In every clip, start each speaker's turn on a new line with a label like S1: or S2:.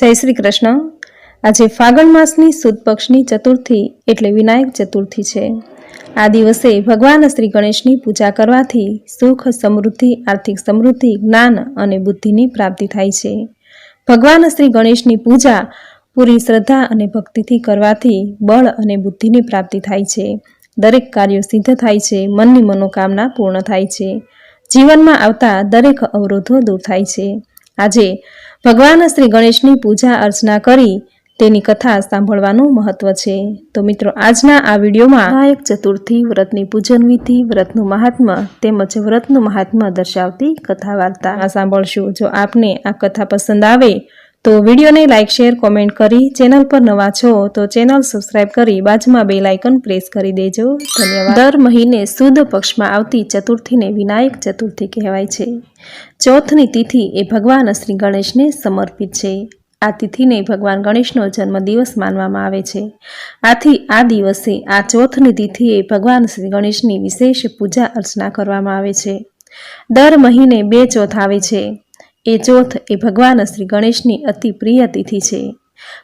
S1: જય શ્રી કૃષ્ણ. આજે ફાગણ માસની સુદ પક્ષની ચતુર્થી એટલે વિનાયક ચતુર્થી છે. આ દિવસે ભગવાન શ્રી ગણેશની પૂજા કરવાથી સુખ, સમૃદ્ધિ, આર્થિક સમૃદ્ધિ, જ્ઞાન અને બુદ્ધિની પ્રાપ્તિ થાય છે. ભગવાન શ્રી ગણેશની પૂજા પૂરી શ્રદ્ધા અને ભક્તિથી કરવાથી બળ અને બુદ્ધિની પ્રાપ્તિ થાય છે. દરેક કાર્યો સિદ્ધ થાય છે, મનની મનોકામના પૂર્ણ થાય છે. જીવનમાં આવતા દરેક અવરોધો દૂર થાય છે. આજે ભગવાન શ્રી ગણેશની પૂજા અર્ચના કરી તેની કથા સાંભળવાનું મહત્વ છે. તો મિત્રો, આજના આ વિડીયોમાં વિનાયક ચતુર્થી વ્રતની પૂજન વિધિ, વ્રતનું મહાત્મ્ય તેમજ વ્રતનું મહાત્મ્ય દર્શાવતી કથા વાર્તા સાંભળશું. જો આપને આ કથા પસંદ આવે તો વિડીયોને લાઇક શેર, કોમેન્ટ કરી ચેનલ પર નવા છો તો ચેનલ સબસ્ક્રાઇબ કરી બાજુમાં બે લાઇકન પ્રેસ કરી દેજો. ધન્યવાદ. દર મહિને સુદ પક્ષમાં આવતી ચતુર્થીને વિનાયક ચતુર્થી કહેવાય છે. ચોથની તિથિ એ ભગવાન શ્રી ગણેશને સમર્પિત છે. આ તિથિને ભગવાન ગણેશનો જન્મદિવસ માનવામાં આવે છે. આથી આ દિવસે, આ ચોથની તિથિએ ભગવાન શ્રી ગણેશની વિશેષ પૂજા અર્ચના કરવામાં આવે છે. દર મહિને બે ચોથ આવે છે. એ ચોથ એ ભગવાન શ્રી ગણેશની અતિ પ્રિય તિથિ છે.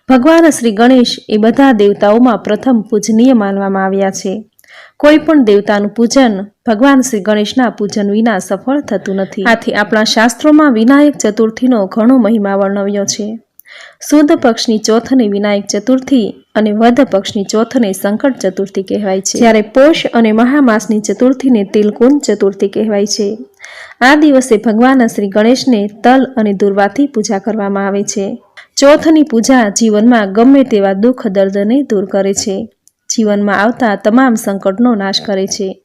S1: ભગવાન શ્રી ગણેશ એ બધા દેવતાઓમાં પ્રથમ પૂજનીય માનવામાં આવ્યા છે. કોઈ પણ દેવતાનું પૂજન ભગવાન શ્રી ગણેશના પૂજન વિના સફળ થતું નથી. આથી આપણા શાસ્ત્રોમાં વિનાયક ચતુર્થીનો ઘણો મહિમા વર્ણવ્યો છે. સુદ પક્ષની ચોથને વિનાયક ચતુર્થી અને વધ પક્ષની ચોથને સંકટ ચતુર્થી કહેવાય છે. જ્યારે પોષ અને મહામાસની ચતુર્થીને તિલકુંજ ચતુર્થી કહેવાય છે. આ દિવસે ભગવાન શ્રી ગણેશને તલ અને દુર્વાથી પૂજા કરવામાં આવે છે. ચોથની પૂજા જીવનમાં ગમે તેવા દુઃખ, દર્દને દૂર કરે છે. જીવનમાં આવતા તમામ સંકટનો નાશ કરે છે.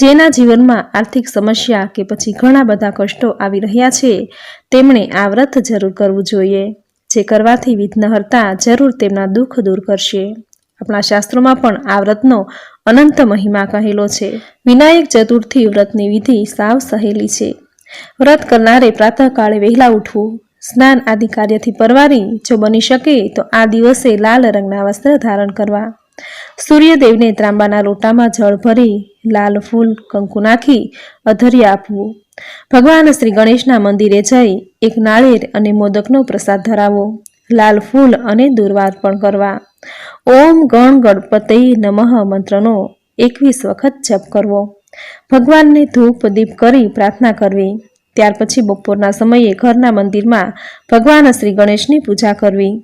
S1: જેના જીવનમાં આર્થિક સમસ્યા કે પછી ઘણા બધા કષ્ટો આવી રહ્યા છે, તેમણે આ વ્રત જરૂર કરવું જોઈએ. જે કરવાથી વિઘ્નહર્તા જરૂર તેમના દુઃખ દૂર કરશે. આપણા શાસ્ત્રોમાં પણ આ વ્રતનો અનંત મહિમા કહેલો છે. વિનાયક ચતુર્થી વ્રતની વિધિ સાવ સહેલી છે. વ્રત કરનારે પ્રાતઃકાળે વહેલા ઉઠવું, સ્નાન આદિ કાર્યથી પરવારી, જો બની શકે તો આ દિવસે લાલ રંગના વસ્ત્ર ધારણ કરવા. સૂર્યદેવને ત્રાંબાના લોટામાં જળ ભરી, લાલ ફૂલ, કંકુ નાખી, અધર્ય આપવું. ભગવાન શ્રી ગણેશના મંદિરે જઈ એક નાળેર અને મોદકનો પ્રસાદ ધરાવો. લાલ ફૂલ અને દુર્વા અર્પણ કરવા. ઓમ ગણ ગણપતિ નમઃ મંત્રનો એકવીસ વખત જપ કરવો. ભગવાનને ધૂપ, દીપ કરી પ્રાર્થના કરવી. ત્યાર પછી બપોરના સમયે ઘરના મંદિરમાં ભગવાન શ્રી ગણેશની પૂજા કરવી.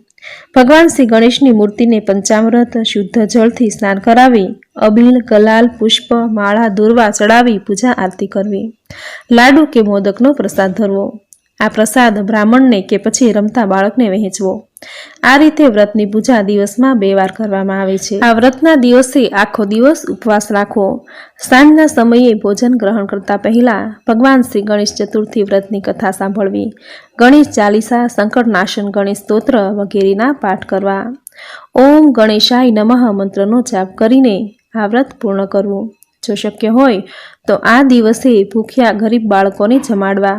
S1: ભગવાન શ્રી ગણેશની મૂર્તિને પંચામૃત, શુદ્ધ જળથી સ્નાન કરાવી, અબીલ, ગલાલ, પુષ્પ, માળા, દુર્વા ચડાવી પૂજા આરતી કરવી. લાડુ કે મોદકનો પ્રસાદ ધરવો. આ પ્રસાદ બ્રાહ્મણને કે પછી રમતા બાળકને વહેંચવો. આ રીતે વ્રતની પૂજા દિવસમાં બે વાર કરવામાં આવે છે. આ વ્રતના દિવસે આખો દિવસ ઉપવાસ રાખવો. સાંજના સમયે ભોજન ગ્રહણ કરતા પહેલા ભગવાન શ્રી ગણેશ ચતુર્થી વ્રતની કથા સાંભળવી. ગણેશ ચાલીસા સંકટનાશન ગણેશ સ્તોત્ર વગેરેના પાઠ કરવા. ઓમ ગણેશાય નમઃ મંત્રનો જાપ કરીને આ વ્રત પૂર્ણ કરવું. જો શક્ય હોય તો આ દિવસે ભૂખ્યા ગરીબ બાળકોને જમાડવા.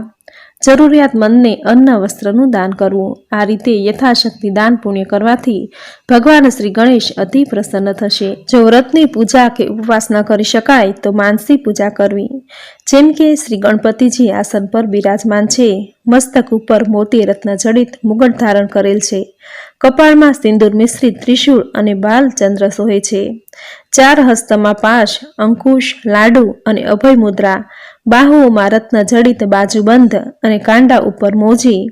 S1: જરૂરિયાતમંદને અન્ન વસ્ત્રનું દાન કરવું. આ રીતે યથાશક્તિ દાન પુણ્ય કરવાથી ભગવાન શ્રી ગણેશ અતિ પ્રસન્ન થશે. જો વ્રતની પૂજા કે ઉપવાસ ન કરી શકાય, તો માનસી પૂજા કરવી. જેમ કે શ્રી ગણપતિજી આસન પર બિરાજમાન છે. મસ્તક ઉપર મોતી રત્ન જડિત મુગટ ધારણ કરેલ છે. કપાળમાં સિંદૂર મિશ્રિત ત્રિશૂળ અને બાલ ચંદ્ર સોહે છે. ચાર હસ્તમાં પાશ, અંકુશ, લાડુ અને અભય મુદ્રા બાહુઓમાં રત્ન જડિત બાજુબંધ અને કાંડા ઉપર મોજી.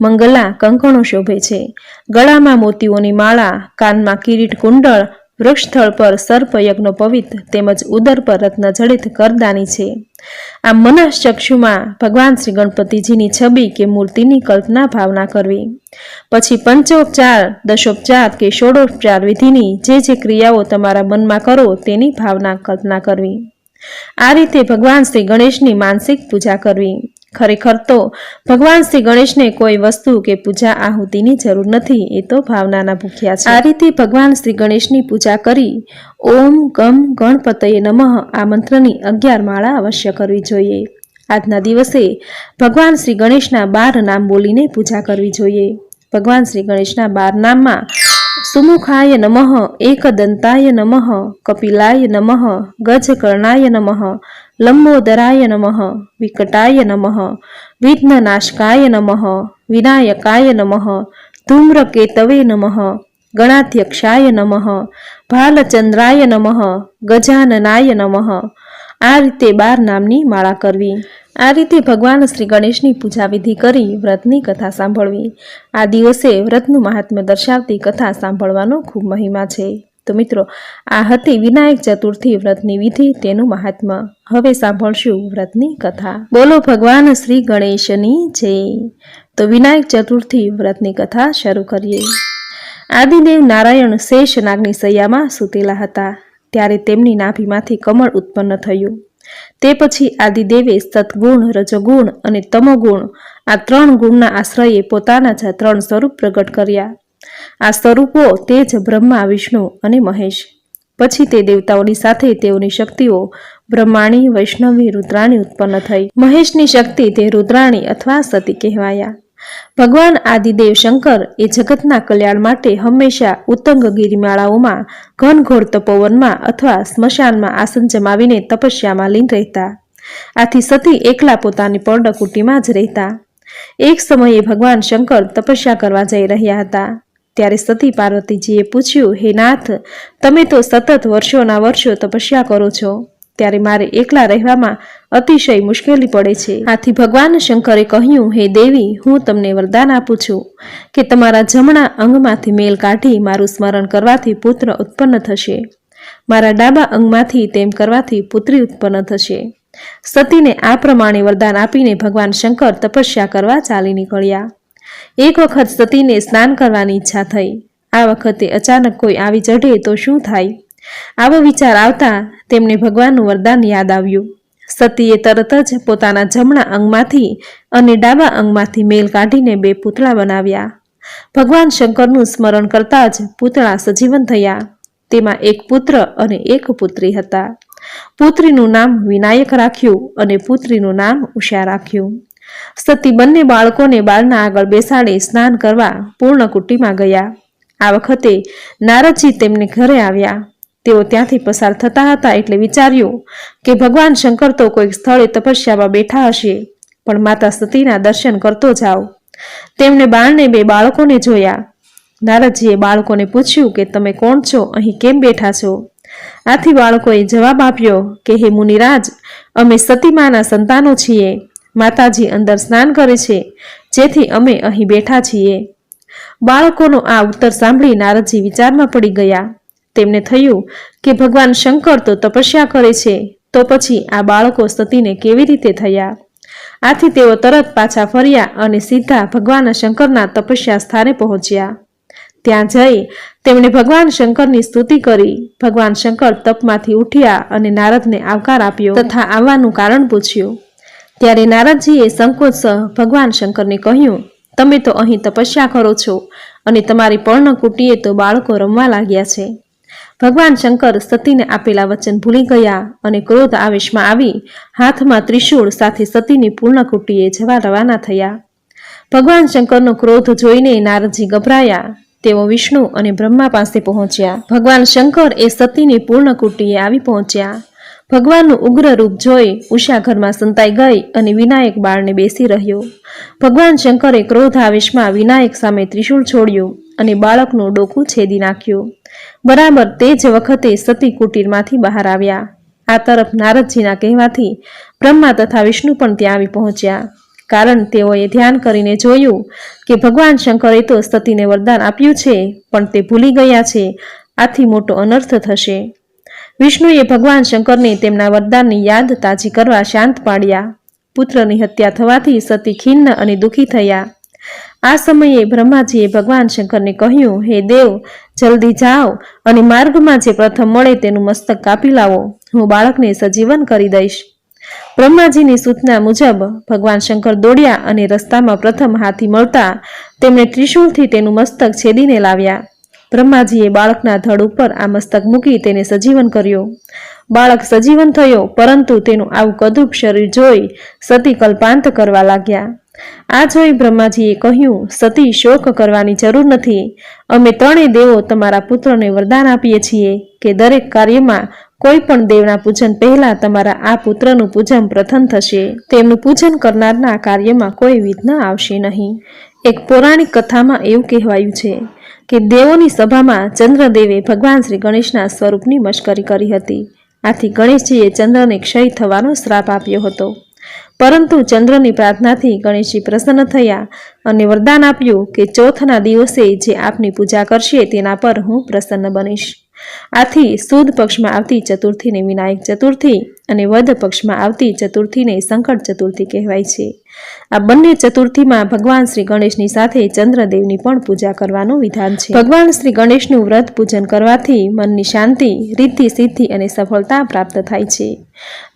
S1: મંગલા કંકણો શોભે છે. ગળામાં મોતીઓની માળા, કાનમાં કિરીટ કુંડળ વૃક્ષસ્થળ પર સર્પયજ્ઞ પવિત્ર તેમજ ઉદર પર રત્ન જડિત કરદાની છે. આ મનઃચક્ષુમાં ભગવાન શ્રી ગણપતિજીની છબી કે મૂર્તિની કલ્પના ભાવના કરવી. પછી પંચોપચાર, દશોપચાર કે ષોડોપચાર વિધિની જે જે ક્રિયાઓ તમારા મનમાં કરો તેની ભાવના કલ્પના કરવી. આ રીતે ભગવાન શ્રી ગણેશની માનસિક પૂજા કરવી. ખરેખર તો ભગવાન શ્રી ગણેશને કોઈ વસ્તુ કે પૂજા આહુતિની જરૂર નથી, એ તો ભાવનાના ભૂખ્યા છે. આ રીતે ભગવાન શ્રી ગણેશની પૂજા કરી ઓમ ગમ ગણપતયે નમઃ આ મંત્રની અગિયાર માળા અવશ્ય કરવી જોઈએ. આજના દિવસે ભગવાન શ્રી ગણેશના બાર નામ બોલીને પૂજા કરવી જોઈએ. ભગવાન શ્રી ગણેશના બાર નામમાં સુમુખાય નમઃ, એકદંતાય નમઃ, કપિલાય નમઃ, ગજકર્ણાય નમઃ, લંબોદરાય નમઃ, વિકટાય નમઃ, વિઘ્નનાશકાય નમઃ, વિનાયકાય નમઃ, ધૂમ્રકેતવે નમઃ, ગણાધ્યક્ષાય નમઃ, ભાલચંદ્રાય નમઃ, ગજાનનાય નમઃ આ રીતે બાર નામની માળા કરવી. આ રીતે ભગવાન શ્રી ગણેશની પૂજા વિધિ કરી વ્રતની કથા સાંભળવી. આ દિવસે વ્રતનું મહાત્મ્ય દર્શાવતી કથા સાંભળવાનો ખૂબ મહિમા છે. તો મિત્રો, આ હતી વિનાયક ચતુર્થી વ્રતની વિધિ, તેનું મહાત્મ્ય. હવે સાંભળશું વ્રતની કથા. બોલો ભગવાન શ્રી ગણેશની જય. તો વિનાયક ચતુર્થી વ્રતની કથા શરૂ કરીએ. આદિદેવ નારાયણ શેષ નાગની સૈયામાં સૂતેલા હતા. ત્યારે તેમની નાભીમાંથી કમળ ઉત્પન્ન થયું. તે પછી આદિદેવે સતગુણ રજગુણ અને તમોગુણ આ ત્રણ ગુણના આશ્રયે પોતાના જ ત્રણ સ્વરૂપ પ્રગટ કર્યા. આ સ્વરૂપો તે જ બ્રહ્મા, વિષ્ણુ અને મહેશ. પછી તે દેવતાઓની સાથે તેઓની શક્તિઓ બ્રહ્માણી, વૈષ્ણવી, રુદ્રાણી ઉત્પન્ન થઈ. મહેશની શક્તિ તે રુદ્રાણી અથવા સતી કહેવાયા. ભગવાન આદિદેવ શંકર એ જગતના કલ્યાણ માટે હંમેશા ઉત્તંગ ગિરિમાળાઓમાં ઘનઘોર તપોવનમાં અથવા સ્મશાનમાં આસન જમાવીને તપસ્યામાં લીન રહેતા. આથી સતી એકલા પોતાની પર્ણકુટીમાં જ રહેતા. એક સમયે ભગવાન શંકર તપસ્યા કરવા જઈ રહ્યા હતા. ત્યારે સતી પાર્વતીજીએ પૂછ્યું, હે નાથ, તમે તો સતત વર્ષોના વર્ષો તપસ્યા કરો છો. ત્યારે મારે એકલા રહેવામાં અતિશય મુશ્કેલી પડે છે. આથી ભગવાન શંકરે કહ્યું, હે દેવી, હું તમને વરદાન આપું છું કે તમારા જમણા અંગમાંથી મેલ કાઢી મારું સ્મરણ કરવાથી પુત્ર ઉત્પન્ન થશે. મારા ડાબા અંગમાંથી તેમ કરવાથી પુત્રી ઉત્પન્ન થશે. સતીને આ પ્રમાણે વરદાન આપીને ભગવાન શંકર તપસ્યા કરવા ચાલી નીકળ્યા. એક વખત સતીને સ્નાન કરવાની ઈચ્છા થઈ. આ વખતે અચાનક કોઈ આવી ચઢે તો શું થાય? આવો વિચાર આવતા તેમને ભગવાનનું વરદાન યાદ આવ્યું. સતીએ તરત જ પોતાના જમણા અંગમાંથી અને ડાબા અંગમાંથી મેલ કાઢીને બે પૂતળા બનાવ્યા. ભગવાન શંકરનું સ્મરણ કરતા જ પૂતળા સજીવન થયા. તેમાં એક પુત્ર અને એક પુત્રી હતા. પુત્રીનું નામ વિનાયક રાખ્યું અને પુત્રીનું નામ ઉષા રાખ્યું. સતી બંને બાળકોને બાળના આગળ બેસાડી સ્નાન કરવા પૂર્ણ કુટીમાં ગયા. આ વખતે નારદજી તેમને ઘરે આવ્યા. તેઓ ત્યાંથી પસાર થતા હતા એટલે વિચાર્યું કે ભગવાન શંકર તો કોઈક સ્થળે તપસ્યામાં બેઠા હશે, પણ માતા સતીના દર્શન કરતો જાઓ. તેમણે બાળને બે બાળકોને જોયા. નારદજીએ બાળકોને પૂછ્યું કે તમે કોણ છો? અહીં કેમ બેઠા છો? આથી બાળકોએ જવાબ આપ્યો કે, હે મુનિરાજ, અમે સતીમાના સંતાનો છીએ. માતાજી અંદર સ્નાન કરે છે, જેથી અમે અહીં બેઠા છીએ. બાળકોનો આ ઉત્તર સાંભળી નારદજી વિચારમાં પડી ગયા. તેમને થયું કે ભગવાન શંકર તો તપસ્યા કરે છે, તો પછી આ બાળકો સતીને કેવી રીતે થયા? આથી તેઓ તરત પાછા ફર્યા અને સીધા ભગવાન શંકરના તપસ્યા સ્થાને પહોંચ્યા. ત્યાં જઈ તેમણે ભગવાન શંકરની સ્તુતિ કરી. ભગવાન શંકર તપમાંથી ઉઠ્યા અને નારદને આવકાર આપ્યો તથા આવવાનું કારણ પૂછ્યું. ત્યારે નારદજીએ સંકોચ ભગવાન શંકરને કહ્યું, તમે તો અહીં તપસ્યા કરો છો અને તમારી પર્ણકુટીએ તો બાળકો રમવા લાગ્યા છે. ભગવાન શંકર સતીને આપેલા વચન ભૂલી ગયા અને ક્રોધ આવેશમાં આવી હાથમાં ત્રિશૂળ સાથે સતીની પૂર્ણકુટીએ જવા રવાના થયા. ભગવાન શંકરનો ક્રોધ જોઈને નારદજી ગભરાયા. તેઓ વિષ્ણુ અને બ્રહ્મા પાસે પહોંચ્યા. ભગવાન શંકર એ સતીની પૂર્ણકુટીએ આવી પહોંચ્યા. ભગવાનનું ઉગ્ર રૂપ જોઈ ઉષા ઘરમાં સંતાઈ ગઈ અને વિનાયક બાળને બેસી રહ્યો. ભગવાન શંકરે ક્રોધ આવેશમાં વિનાયક સામે ત્રિશૂળ છોડ્યું અને બાળકનું ડોકું છેદી નાખ્યું. બરાબર તે જ વખતે સતી કુટીરમાંથી બહાર આવ્યા. આ તરફ નારદજીના કહેવાથી બ્રહ્મા તથા વિષ્ણુ પણ ત્યાં આવી પહોંચ્યા. કારણ તેઓએ ધ્યાન કરીને જોયું કે ભગવાન શંકરે તો સતીને વરદાન આપ્યું છે, પણ તે ભૂલી ગયા છે. આથી મોટો અનર્થ થશે. વિષ્ણુએ ભગવાન શંકરને તેમના વરદાનની યાદ તાજી કરવા શાંત પાડ્યા. પુત્રની હત્યા થવાથી સતી ખિન્ન અને દુઃખી થયા. આ સમયે બ્રહ્માજીએ ભગવાન શંકરને કહ્યું, હે દેવ, જલ્દી જાઓ અને માર્ગમાં જે પ્રથમ મળે તેનું મસ્તક કાપી લાવો. હું બાળકને સજીવન કરી દઈશ. બ્રહ્માજીની સૂચના મુજબ ભગવાન શંકર દોડ્યા અને રસ્તામાં પ્રથમ હાથી મળતા તેમણે ત્રિશૂળથી તેનું મસ્તક છેદીને લાવ્યા. બ્રહ્માજીએ બાળકના ધડ ઉપર આ મસ્તક મૂકી તેને સજીવન કર્યો. બાળક સજીવન થયો, પરંતુ તેનું આવું કદરૂપ શરીર જોઈ સતી કલ્પાંત કરવા લાગ્યા. આ જોઈ બ્રહ્માજીએ કહ્યું, સતી શોક કરવાની જરૂર નથી. અમે ત્રણેય દેવો તમારા પુત્રને વરદાન આપીએ છીએ કે દરેક કાર્યમાં કોઈ પણ દેવના પૂજન પહેલા તમારા આ પુત્રનું પૂજન પ્રથમ થશે. તેમનું પૂજન કરનારના કાર્યમાં કોઈ વિઘ્ન આવશે નહીં. એક પૌરાણિક કથામાં એવું કહેવાયું છે કે દેવોની સભામાં ચંદ્રદેવે ભગવાન શ્રી ગણેશના સ્વરૂપની મશ્કરી કરી હતી. આથી ગણેશજીએ ચંદ્રને ક્ષય થવાનો શ્રાપ આપ્યો હતો. પરંતુ ચંદ્રની પ્રાર્થનાથી ગણેશજી પ્રસન્ન થયા અને વરદાન આપ્યું કે ચોથના દિવસે જે આપની પૂજા કરશે તેના પર હું પ્રસન્ન બનીશ. આથી સુદ પક્ષમાં આવતી ચતુર્થીને વિનાયક ચતુર્થી અને વધ પક્ષમાં આવતી ચતુર્થીને સંકટ ચતુર્થી કહેવાય છે. આ બંને ચતુર્થીમાં ભગવાન શ્રી ગણેશની સાથે ચંદ્રદેવની પણ પૂજા કરવાનું વિધાન છે. ભગવાન શ્રી ગણેશનું વ્રત પૂજન કરવાથી મનની શાંતિ રિદ્ધિ સિદ્ધિ અને સફળતા પ્રાપ્ત થાય છે.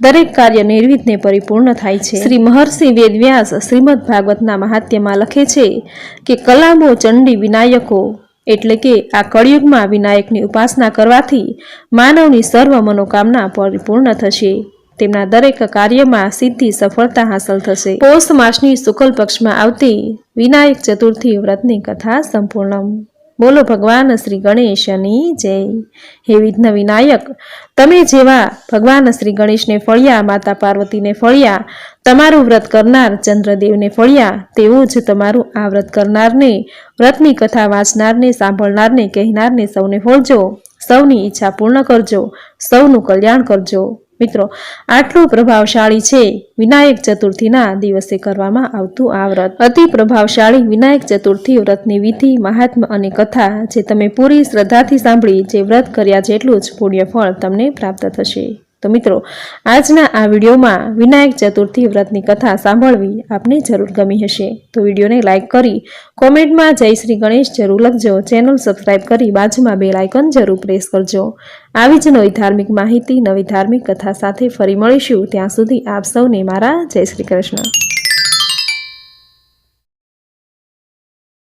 S1: દરેક કાર્ય નિર્વિઘ્ને પરિપૂર્ણ થાય છે. શ્રી મહર્ષિ વેદવ્યાસ શ્રીમદ ભાગવતના મહાત્યમાં લખે છે કે કલામો ચંડી વિનાયકો એટલે કે આ કળિયુગમાં વિનાયકની ઉપાસના કરવાથી માનવની સર્વ મનોકામના પરિપૂર્ણ થશે. તેમના દરેક કાર્યમાં સિદ્ધિ, સફળતા હાંસલ થશે. પોષ માસની શુક્લ પક્ષમાં આવતી વિનાયક ચતુર્થી વ્રતની કથા સંપૂર્ણ. બોલો ભગવાન શ્રી ગણેશની જય. હે વિઘ્ન વિનાયક તમે જેવા ભગવાન શ્રી ગણેશને ફળ્યા, માતા પાર્વતીને ફળ્યા, તમારું વ્રત કરનાર ચંદ્રદેવને ફળ્યા, તેવું જ તમારું આ વ્રત કરનારને, વ્રતની કથા વાંચનારને, સાંભળનારને, કહેનારને સૌને ફળજો. સૌની ઈચ્છા પૂર્ણ કરજો. સૌનું કલ્યાણ કરજો. મિત્રો, આટલું પ્રભાવશાળી છે વિનાયક ચતુર્થીના દિવસે કરવામાં આવતું આ વ્રત. અતિ પ્રભાવશાળી વિનાયક ચતુર્થી વ્રતની વિધિ, મહાત્મા અને કથા જે તમે પૂરી શ્રદ્ધાથી સાંભળી, જે વ્રત કર્યા જેટલું જ પુણ્યફળ તમને પ્રાપ્ત થશે. તો મિત્રો, આજના આ વિડીયોમાં વિનાયક ચતુર્થી વ્રતની કથા સાંભળવી આપને જરૂર ગમી હશે. તો વિડીયોને લાઇક કરી, કોમેન્ટમાં જય શ્રી ગણેશ જરૂર લખજો. ચેનલ સબસ્ક્રાઇબ કરી બાજુમાં બે લાઇકન જરૂર પ્રેસ કરજો. આવી જ નવી ધાર્મિક માહિતી, નવી ધાર્મિક કથા સાથે ફરી મળીશું. ત્યાં સુધી આપ સૌને મારા જય શ્રી કૃષ્ણ.